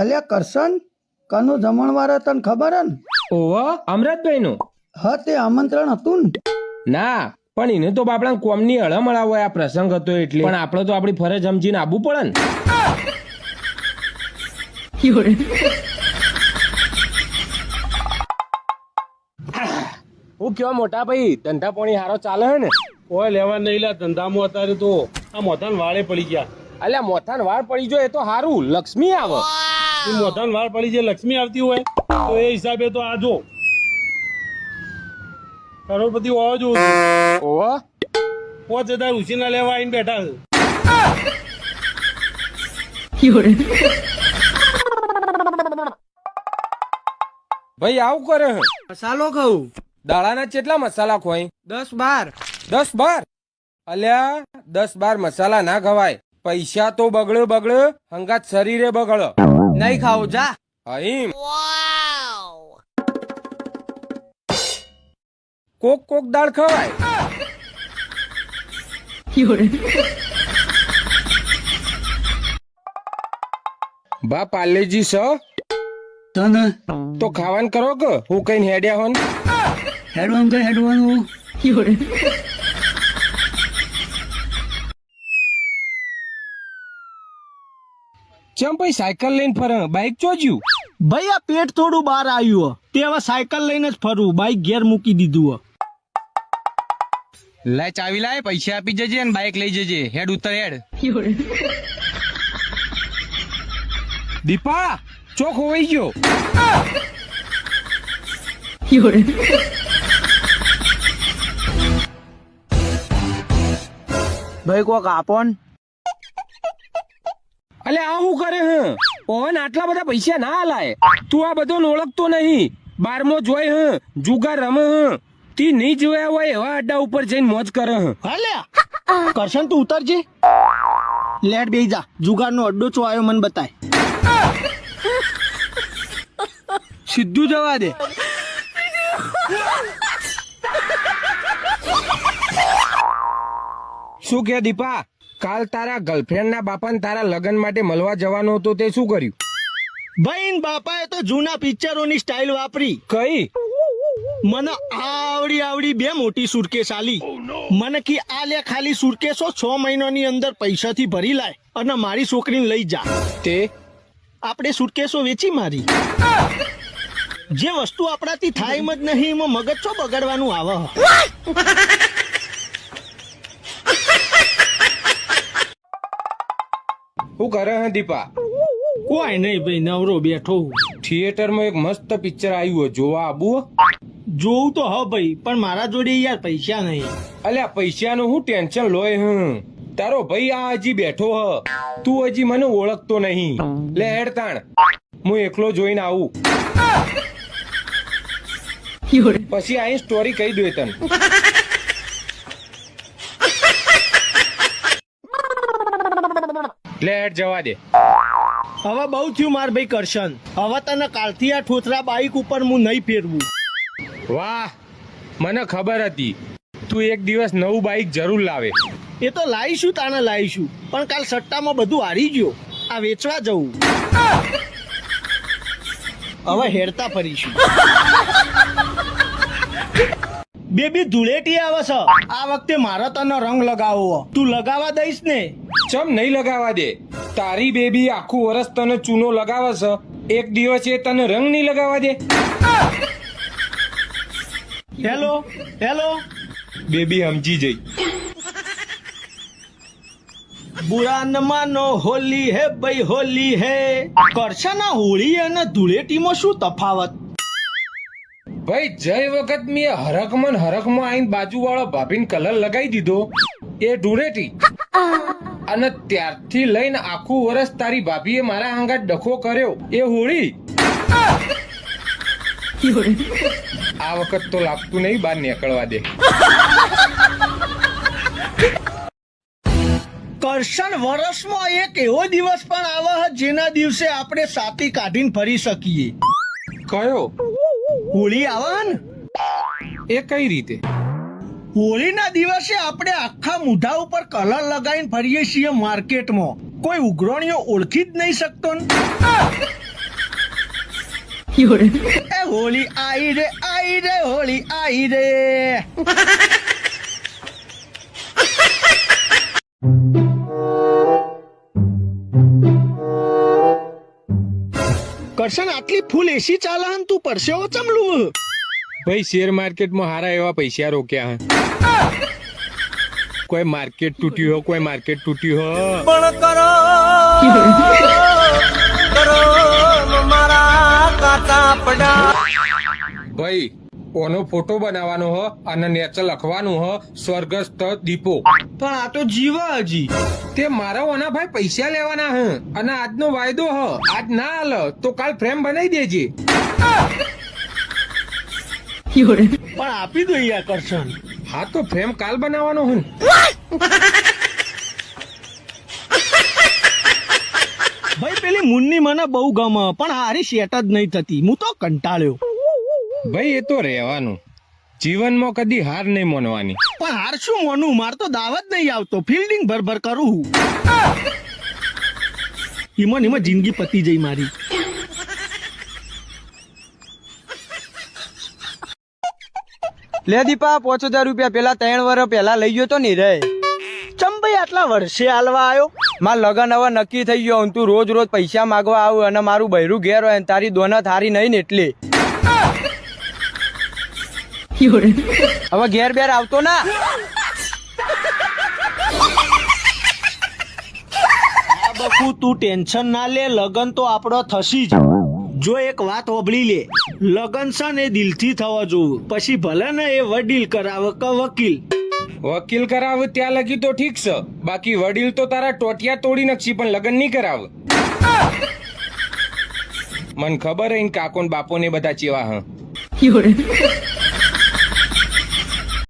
અલ્યા કરશન કનું જમણવાર તને ખબર હે ને? ઓહો અમરતભાઈ નું હા તે આમંત્રણ હતું ને. ના પણ એને તો બાપડા કોમની હળમળા હોય આ પ્રસંગ હતો એટલે. પણ આપણે તો આપણી ફરજ સમજીને આવવું પડે ને. હું કયો મોટા ભાઈ ધંધા પાણી હારો ચાલે હે ને? કોઈ લેવા નહીં લા ધંધામાં અત્યારે તો આ મોથાન વાળે પડી ગયા. અલ્યા મોથાન વાળ પડી જો એ તો હારું લક્ષ્મી આવે. એ મોથાન વાળ પડી છે લક્ષ્મી આવતી હોય તો એ હિસાબે તો આ જો. કરોડપતિ હોવા જો ઓહો પોચ હજાર ઉછીના લેવા આવીને બેઠા છે. ભાઈ આવું કરે હે. મસાલો ખાઉં. દાળાના કેટલા મસાલા ખોઈ દસ બાર. દસ બાર? અલ્યા દસ બાર મસાલા ના ખવાય. પૈસા તો બગડે બગડે હંગાત શરીરે બગડે. નહીં ખાવું જા. અહીં કોક કોક દાળ ખવાય. બા પાલેજી સ. તને? તો ખાવાનું કરો કે? હું કઈ હેડ્યા હોન? હેડવાનું કઈ હેડવાનું. ચમ ભાઈ સાયકલ લઈને ફરે? બાઈક ચોજ્યું? ભાઈ આ પેટ થોડું બહાર આવ્યું તે હવે સાયકલ લઈને જ ફરવું બાઈક ઘેર મૂકી દીધું લે ચાવી લાય પૈસા આપી જજે ને બાઇક લઈ જજે. હેડ ઉતર હેડ. દીપા ચોખ હોઈ ગયો. ભાઈ કોક આપો ને. અલે આ શું કરે હ? ઓન આટલા બધા પૈસા ના હલાય. તું આ બધો ઓળખતો નહીં. બારમો જોઈ હ? જુગાર રમે હ? તી નહીં જોયા હોય એવા અડ્ડા ઉપર જઈને મોજ કરે હ? હાલ્યા કરશન તું ઉતરજે. લેટ બેહી જા. જુગારનો અડ્ડો ચો આવ્યો મને બતાય. સીધું જવા દે. શું કે દીપા? કાલ તારા ગર્લફ્રેન્ડના બાપાને તારા લગ્ન માટે મળવા જવાનું હતું તે શું કર્યું? ભાઈ બાપાએ તો જૂના પિક્ચરોની સ્ટાઇલ વાપરી. કઈ? મને આવડી આવડી બે મોટી સુરકેસ આલી. મને કી આ લે ખાલી સુરકેસો છ મહિનાની અંદર પૈસાથી ભરી લાય અને મારી છોકરીને લઈ જા. તે? આપણે સુરકેસો વેચી મારી. જે વસ્તુ આપણાથી થાય જ નહીં એમાં મગજ છો બગાડવાનું આવે. હ. કરે હ દીપા? કોઈ નહીં ભાઈ નવરો બેઠો થિયેટર થિયેટરમાં એક મસ્ત પિક્ચર આવ્યું હે. જોવા આબુ હે? જોવું તો હ ભાઈ પણ મારા જોડે યાર પૈસા નહીં. અલ્યા પૈસાનું હું ટેન્શન લોય હું. તારો ભાઈ આ હજી બેઠો હ. તું હજી મને ઓળખતો નહીં. લે હેડ તાણ. હું એકલો જોઈને આવું. પછી આઈ સ્ટોરી કહી દઉં તને. લે હેડ જવા દે. હવે બહુ થયું માર ભાઈ કરશન. હવે તને કાલથી આ ઠોથરા બાઈક ઉપર હું નહીં ફેરવું. વાહ મને ખબર હતી. તું એક દિવસ નવું બાઈક જરૂર લાવે. એ તો લાવીશું તાને લાવીશું પણ કાલ સટ્ટામાં બધું હારી ગયો. આ વેચવા જવું. હવે હેરતા ફરીશું. બેબી ધૂળેટી આવે છે. આ વખતે મારા તને રંગ લગાવવો. તું લગાવવા દઈશ ને? ચમ નહીં લગાવવા દે? તારી બેબી આખું વરસ તને ચૂનો લગાવે છે. એક દિવસ એ તને રંગ નહીં લગાવા દે? Hello hello. બેબી સમજી જઈ. બુરા ન માનો હોલી હે ભાઈ હોલી હે. કરશે ના હોળી અને ધૂળેટીમાં શું તફાવત? ભાઈ જય વખત મેં હરકમાં હરકમાં આઈને બાજુ વાળો ભાભીને કલર લગાવી દીધો. એ ધૂળેટી. અને ત્યારથી લઈને આખું વર્ષ તારી ભાભીએ મારા આંગા ડખો કર્યો. એ હોળી? આ વખત તો લાગતું નહીં બહાર નીકળવા દે. કરશન વર્ષમાં એક એવો દિવસ પણ આવે જેના દિવસે આપણે સાતી કાઢીને ફરી શકીએ. કયો? હોળી આવે ને એ કઈ રીતે? હોળીના દિવસે આપણે આખા મુઢા ઉપર કલર લગાવીને ફરીએ છીએ માર્કેટમાં. કોઈ ઉઘરાણીઓ ઓળખી જ નહીં શકતો એ હોળી આઈ રે આઈ રે, હોળી આઈ રે. કરશન, આટલી ફૂલ એસી ચાલે તું પરસેવો ચમલું? ભાઈ શેર માર્કેટમાં હારા એવા પૈસા રોક્યા હે. કોઈ માર્કેટ તૂટ્યું હો કોઈ માર્કેટ તૂટ્યું હો. ભાઈ ઓનો ફોટો બનાવવાનો હ અને નેચર લખવાનું હ સ્વર્ગસ્થ દીપો. પણ આ તો જીવ હજી. તે મારા ઓના ભાઈ પૈસા લેવાના હ અને આજનો વાયદો હ. આજ ના હાલ તો કાલ ફ્રેમ બનાવી દેજે. પણ આપી દો યાર કરશન હા તો ફ્રેમ કાલ બનાવવાનો હ ભાઈ પેલી મુન્ની મને બહુ ગમે પણ હારી સેટ જ નહીં થતી. હું તો કંટાળ્યો. ભાઈ એ તો રહેવાનું. જીવનમાં કદી હાર નહીં માનવાની. પણ હાર શું મોનું? માર તો દાવત નહીં આવતો. ફિલ્ડિંગ ભરભર કરું હું. ઈમન ઈમન જિંદગી પતી જઈ મારી. લે દીપા, પાંચ હજાર રૂપિયા પેલા ત્રણ વર્ષ પેલા લઈ ગયો તો ની રે. ચમ ભાઈ આટલા વર્ષે હાલવા આવ્યો માર લગન હવે નક્કી થઈ ગયો. હું તું રોજ રોજ પૈસા માંગવા આવું અને મારું બૈરું ઘેર હોય તારી દોનત હારી નહીં ને એટલે. હવે ઘેર બેર આવતો ના. બકુ તું ટેન્શન ના લે. લગન તો આપણો થશી જ. જો એક વાત ઓભળી લે લગન છે ને એ દિલથી થવા જોવું. પછી ભલે ને એ વડીલ કરાવે કે વકીલ. વકીલ કરાવ ત્યાં લગી તો ઠીક છે. બાકી વડીલ તો તારા ટોટિયા તોડી નાખશી પણ લગન નહીં કરાવ. મન ખબર હે કાકો ને બાપો ને બધા ચેવા હ.